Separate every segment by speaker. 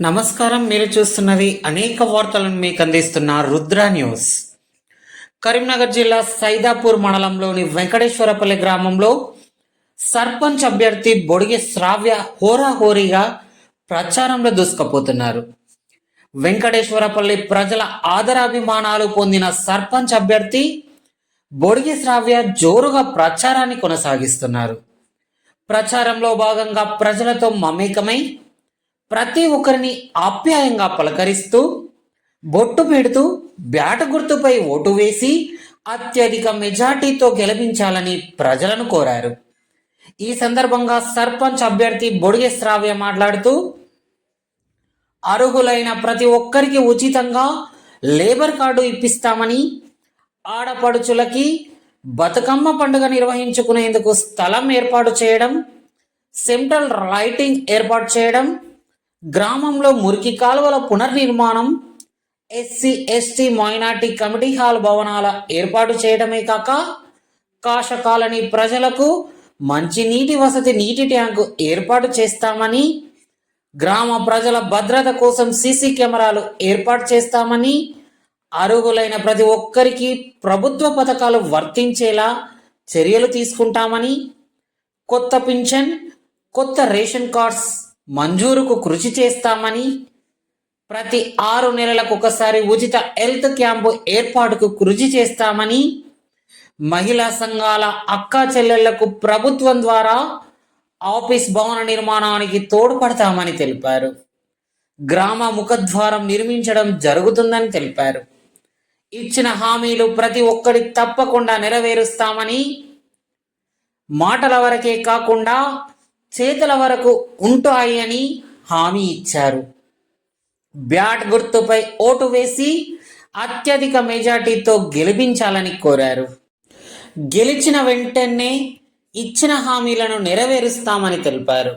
Speaker 1: నమస్కారం మీరు చూస్తున్నది అనేక వార్తలను మీకు అందిస్తున్న రుద్ర న్యూస్. కరీంనగర్ జిల్లా సైదాపూర్ మండలంలోని వెంకటేశ్వరపల్లి గ్రామంలో సర్పంచ్ అభ్యర్థి బొడిగి శ్రావ్య హోరాహోరీగా ప్రచారంలో దూసుకుపోతున్నారు. వెంకటేశ్వరపల్లి ప్రజల ఆదరాభిమానాలు పొందిన సర్పంచ్ అభ్యర్థి బొడిగి శ్రావ్య జోరుగా ప్రచారాన్ని కొనసాగిస్తున్నారు. ప్రచారంలో భాగంగా ప్రజలతో మమేకమై ప్రతి ఒక్కరిని ఆప్యాయంగా పలకరిస్తూ బొట్టు పెడుతూ బ్యాట గుర్తుపై ఓటు వేసి అత్యధిక మెజార్టీతో గెలిపించాలని ప్రజలను కోరారు. ఈ సందర్భంగా సర్పంచ్ అభ్యర్థి బొడిగె శ్రావ్య మాట్లాడుతూ అర్హులైన ప్రతి ఒక్కరికి ఉచితంగా లేబర్ కార్డు ఇప్పిస్తామని ఆడపడుచులకి బతుకమ్మ పండుగ నిర్వహించుకునేందుకు స్థలం ఏర్పాటు చేయడం సెంట్రల్ లైటింగ్ ఏర్పాటు చేయడం గ్రామంలో మురికి కాలువల పునర్నిర్మాణం SC ST minority committee hall భవనాల ఏర్పాటు చేయడమే కాక కాష కాలనీ ప్రజలకు మంచి నీటి వసతి నీటి ట్యాంకు ఏర్పాటు చేస్తామని గ్రామ ప్రజల భద్రత కోసం సీసీ కెమెరాలు ఏర్పాటు చేస్తామని అర్హులైన ప్రతి ఒక్కరికి ప్రభుత్వ పథకాలు వర్తించేలా చర్యలు తీసుకుంటామని కొత్త పింఛన్ కొత్త రేషన్ కార్డ్స్ మంజూరుకు కృషి చేస్తామని ప్రతి ఆరు నెలలకు ఒకసారి ఉచిత హెల్త్ క్యాంపు ఏర్పాటుకు కృషి చేస్తామని మహిళా సంఘాల అక్కా చెల్లెళ్ళకు ప్రభుత్వం ద్వారా ఆఫీస్ భవన నిర్మాణానికి తోడ్పడతామని తెలిపారు. గ్రామ ముఖద్వారం నిర్మించడం జరుగుతుందని తెలిపారు. ఇచ్చిన హామీలు ప్రతి ఒక్కటి తప్పకుండా నెరవేరుస్తామని మాటల వరకే కాకుండా చేతుల వరకు ఉంటాయి అని హామీ ఇచ్చారు. బ్యాట్ గుర్తుపై ఓటు వేసి అత్యధిక మెజార్టీతో గెలిపించాలని కోరారు. గెలిచిన వెంటనే ఇచ్చిన హామీలను నెరవేరుస్తామని తెలిపారు.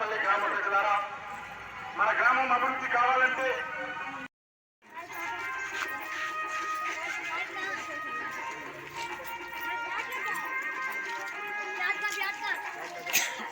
Speaker 2: మదనపల్లి గ్రామ ప్రజలారా మన గ్రామం అభివృద్ధి కావాలంటే Yeah.